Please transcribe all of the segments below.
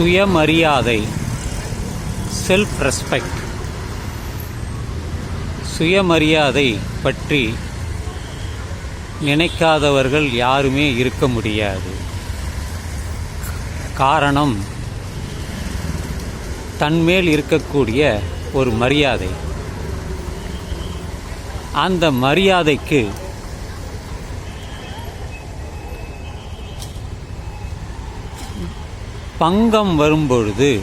சுயமரியாதை self respect சுயமரியாதை பற்றி நினைக்காதவர்கள் யாருமே இருக்க முடியாது. காரணம் தன்மேல் இருக்கக்கூடிய ஒரு மரியாதை. அந்த மரியாதைக்கு பங்கம் வரும்பொழுது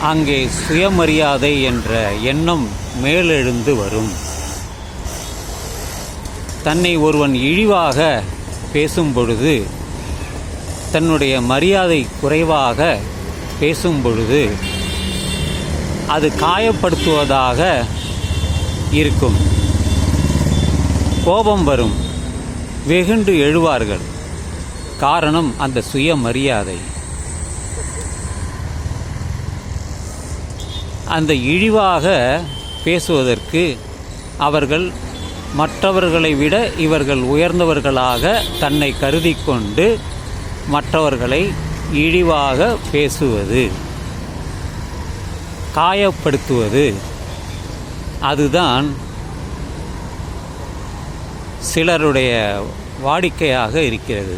அங்கே சுயமரியாதை என்ற எண்ணம் மேலெழுந்து வரும். தன்னை ஒருவன் இழிவாக பேசும் பொழுது தன்னுடைய மரியாதை குறைவாக பேசும் பொழுது அது காயப்படுத்துவதாக இருக்கும். கோபம் வரும். வெகுண்டு எழுவார்கள். காரணம் அந்த சுயமரியாதை அந்த இழிவாக பேசுவதற்கு அவர்கள் மற்றவர்களை விட இவர்கள் உயர்ந்தவர்களாக தன்னை கருதி கொண்டு மற்றவர்களை இழிவாக பேசுவது காயப்படுத்துவது. அதுதான் சிலருடைய வாடிக்கையாக இருக்கிறது.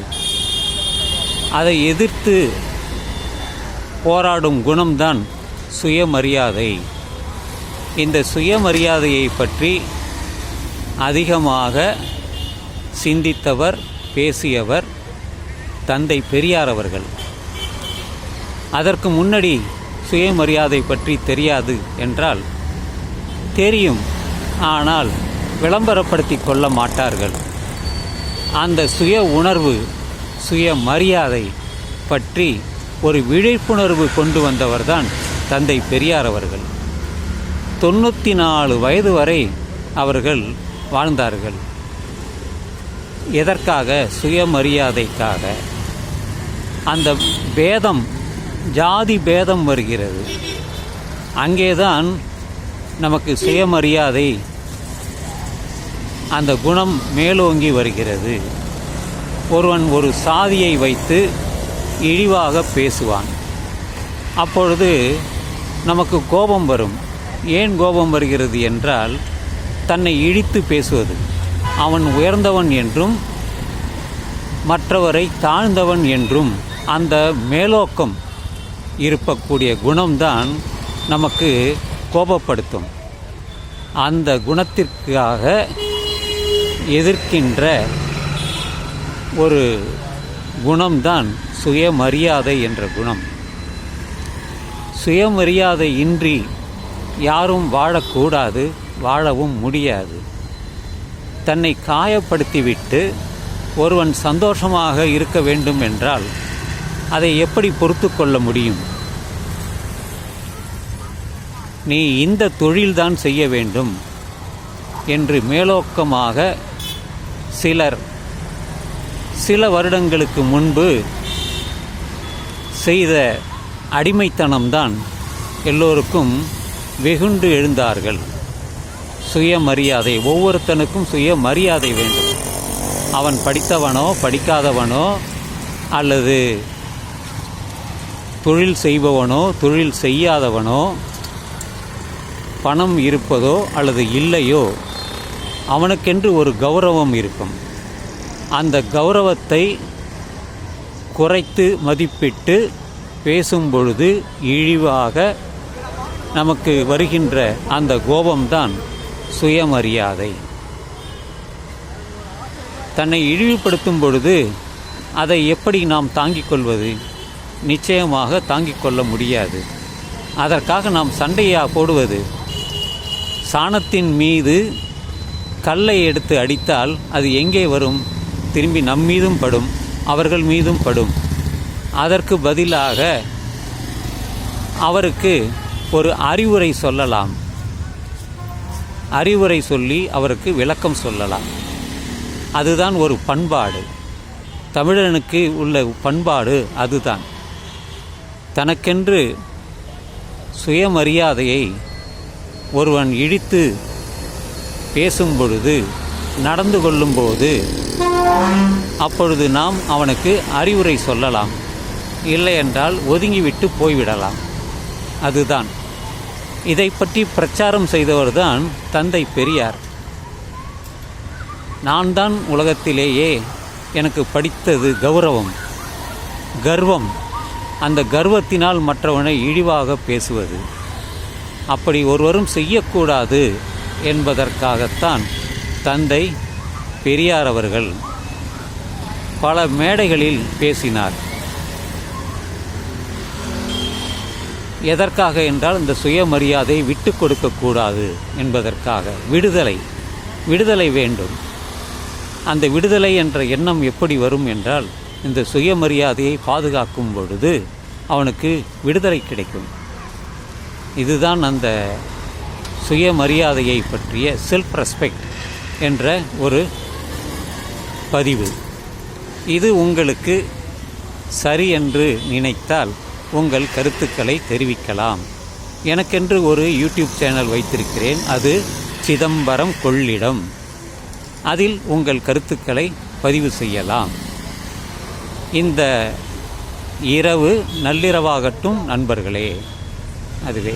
அதை எதிர்த்து போராடும் குணம்தான் சுயமரியாதை. இந்த சுயமரியாதையை பற்றி அதிகமாக சிந்தித்தவர் பேசியவர் தந்தை பெரியார் அவர்கள். அதற்கு முன்னாடி சுயமரியாதை பற்றி தெரியாது என்றால் தெரியும். ஆனால் விளம்பரப்படுத்தி கொள்ள மாட்டார்கள். அந்த சுய உணர்வு சுய மரியாதை பற்றி ஒரு விழிப்புணர்வு கொண்டு வந்தவர்தான் தந்தை பெரியார் அவர்கள். தொண்ணூற்றி நாலு வயது வரை அவர்கள் வாழ்ந்தார்கள். எதற்காக? சுயமரியாதைக்காக. அந்த பேதம் ஜாதி பேதம் வருகிறது. அங்கேதான் நமக்கு சுயமரியாதை அந்த குணம் மேலோங்கி வருகிறது. ஒருவன் ஒரு சாதியை வைத்து இழிவாக பேசுவான். அப்பொழுது நமக்கு கோபம் வரும். ஏன் கோபம் வருகிறது என்றால் தன்னை இழித்து பேசுவது. அவன் உயர்ந்தவன் என்றும் மற்றவரை தாழ்ந்தவன் என்றும் அந்த மேலோக்கம் இருப்பக்கூடிய குணம்தான் நமக்கு கோபப்படுத்தும். அந்த குணத்திற்காக எதிர்க்கின்ற ஒரு குணம்தான் சுயமரியாதை என்ற குணம். சுயமரியாதை இன்றி யாரும் வாழக்கூடாது வாழவும் முடியாது. தன்னை காயப்படுத்திவிட்டு ஒருவன் சந்தோஷமாக இருக்க வேண்டும் என்றால் அதை எப்படி பொறுத்து கொள்ள முடியும்? நீ இந்த தொழில்தான் செய்ய வேண்டும் என்று மேலோக்கமாக சிலர் சில வருடங்களுக்கு முன்பு செய்த அடிமைத்தனம்தான் எல்லோருக்கும் வெகுண்டு எழுந்தார்கள். சுயமரியாதை ஒவ்வொருத்தனுக்கும் சுயமரியாதை வேண்டும். அவன் படித்தவனோ படிக்காதவனோ அல்லது தொழில் செய்பவனோ தொழில் செய்யாதவனோ பணம் இருப்பதோ அல்லது இல்லையோ அவனுக்கென்று ஒரு கௌரவம் இருக்கும். அந்த கௌரவத்தை குறைத்து மதிப்பிட்டு பேசும் பொழுது இழிவாக நமக்கு வருகின்ற அந்த கோபம்தான் சுயமரியாதை. தன்னை இழிவுபடுத்தும் பொழுது அதை எப்படி நாம் தாங்கிக் கொள்வது? நிச்சயமாக தாங்கிக் கொள்ள முடியாது. அதற்காக நாம் சண்டையா போடுவது? சாணத்தின் மீது கல்லை எடுத்து அடித்தால் அது எங்கே வரும்? திரும்பி நம் மீதும் படும் அவர்கள் மீதும் படும். அதற்கு பதிலாக அவருக்கு ஒரு அறிவுரை சொல்லலாம். அறிவுரை சொல்லி அவருக்கு விளக்கம் சொல்லலாம். அதுதான் ஒரு பண்பாடு. தமிழனுக்கு உள்ள பண்பாடு அதுதான். தனக்கென்று சுயமரியாதையை ஒருவன் இழித்து பேசும் பொழுது நடந்து கொள்ளும்போது அப்பொழுது நாம் அவனுக்கு அறிவுரை சொல்லலாம். இல்லை என்றால் ஒதுங்கிவிட்டு போய்விடலாம். அதுதான். இதை பற்றி பிரச்சாரம் செய்தவர்தான் தந்தை பெரியார். நான் தான் உலகத்திலேயே எனக்கு படித்தது கௌரவம். கர்வம். அந்த கர்வத்தினால் மற்றவனை இழிவாக பேசுவது. அப்படி ஒருவரும் செய்யக்கூடாது என்பதற்காகத்தான் தந்தை பெரியார் அவர்கள் பல மேடைகளில் பேசினார். எதற்காக என்றால் இந்த சுயமரியாதை விட்டு கொடுக்கக்கூடாது என்பதற்காக. விடுதலை. விடுதலை வேண்டும். அந்த விடுதலை என்ற எண்ணம் எப்படி வரும் என்றால் இந்த சுயமரியாதையை பாதுகாக்கும் பொழுது அவனுக்கு விடுதலை கிடைக்கும். இதுதான் அந்த சுயமரியாதையை பற்றிய செல்ஃப் ரெஸ்பெக்ட் என்ற ஒரு பதிவு. இது உங்களுக்கு சரி என்று நினைத்தால் உங்கள் கருத்துக்களை தெரிவிக்கலாம். எனக்கென்று ஒரு யூடியூப் சேனல் வைத்திருக்கிறேன். அது சிதம்பரம் கொள்ளிடம். அதில் உங்கள் கருத்துக்களை பதிவு செய்யலாம். இந்த இரவு நள்ளிரவாகட்டும் நண்பர்களே. அதுவே.